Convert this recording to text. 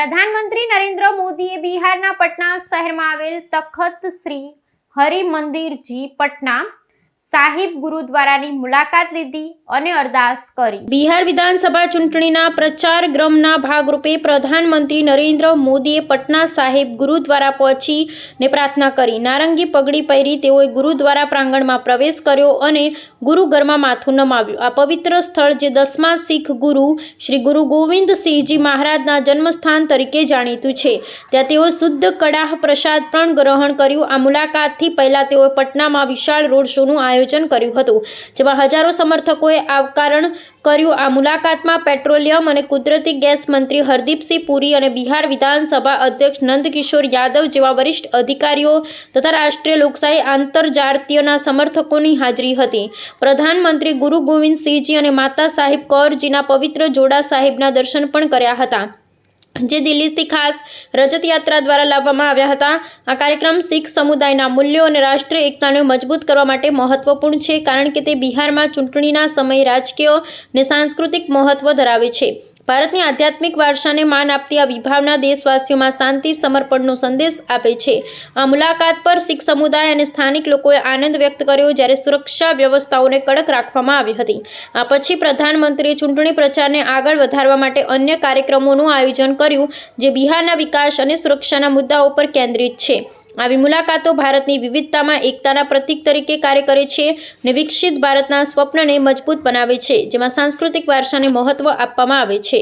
પ્રધાનમંત્રી નરેન્દ્ર મોદીએ બિહારના પટના શહેરમાં આવેલ તખત શ્રી હરિ મંદિરજી પટના સાહિબ ગુરુદ્વારાની મુલાકાત લીધી અને અરદાસ કરી. બિહાર વિધાનસભા ચૂંટણીના પ્રચાર ગ્રમના ભાગરૂપે પ્રધાનમંત્રી નરેન્દ્ર મોદીએ પટના સાહિબ ગુરુદ્વારા પહોંચીને પ્રાર્થના કરી. નારંગી પગડી પહેરી તેઓએ ગુરુદ્વારા પ્રાંગણમાં પ્રવેશ કર્યો અને ગુરુઘરમાં માથું નમાવ્યું. આ પવિત્ર સ્થળ જે દસમા શીખ ગુરુ શ્રી ગુરુ ગોવિંદ સિંહજી મહારાજના જન્મસ્થાન તરીકે જાણીતું છે. ત્યાં તેઓ શુદ્ધ કડાહ પ્રસાદ પણ ગ્રહણ કર્યું. આ મુલાકાતથી પહેલા તેઓએ પટનામાં વિશાળ રોડ શોનું આયોજન કર્યું હતું, જેમાં હજારો સમર્થકોએ આવકારણ કર્યું. આ મુલાકાતમાં પેટ્રોલિયમ અને કુદરતી ગેસ મંત્રી હરદીપસિંહ પુરી અને બિહાર વિધાનસભા અધ્યક્ષ નંદકિશોર યાદવ જેવા વરિષ્ઠ અધિકારીઓ તથા રાષ્ટ્રીય લોકશાહી આંતરજાતીયના સમર્થકોની હાજરી હતી. પ્રધાનમંત્રી ગુરુ ગોવિંદસિંહજી અને માતા સાહેબ કૌરજીના પવિત્ર જોડા સાહેબના દર્શન પણ કર્યા હતા. જે દિલ્હીથી ખાસ રજત યાત્રા દ્વારા લાવવામાં આવ્યા હતા. આ કાર્યક્રમ શીખ સમુદાયના મૂલ્યો અને રાષ્ટ્રીય એકતાને મજબૂત કરવા માટે મહત્વપૂર્ણ છે, કારણ કે તે બિહારમાં ચૂંટણીના સમયે રાજકીય અને સાંસ્કૃતિક મહત્વ ધરાવે છે. ભારતની આધ્યાત્મિક વારસાને માન આપતી આ વિભાવના દેશવાસીઓમાં શાંતિ, સમર્પણનો સંદેશ આપે છે. આ મુલાકાત પર શીખ સમુદાય અને સ્થાનિક લોકોએ આનંદ વ્યક્ત કર્યો જ્યારે સુરક્ષા વ્યવસ્થાઓને કડક રાખવામાં આવી હતી. આ પછી પ્રધાનમંત્રીએ ચૂંટણી પ્રચારને આગળ વધારવા માટે અન્ય કાર્યક્રમોનું આયોજન કર્યું, જે બિહારના વિકાસ અને સુરક્ષાના મુદ્દાઓ પર કેન્દ્રિત છે. આવી મુલાકાતો ભારતની વિવિધતામાં એકતાના પ્રતીક તરીકે કાર્ય કરે છે અને વિકસિત ભારતના સ્વપ્નને મજબૂત બનાવે છે, જેમાં સાંસ્કૃતિક વારસાને મહત્ત્વ આપવામાં આવે છે.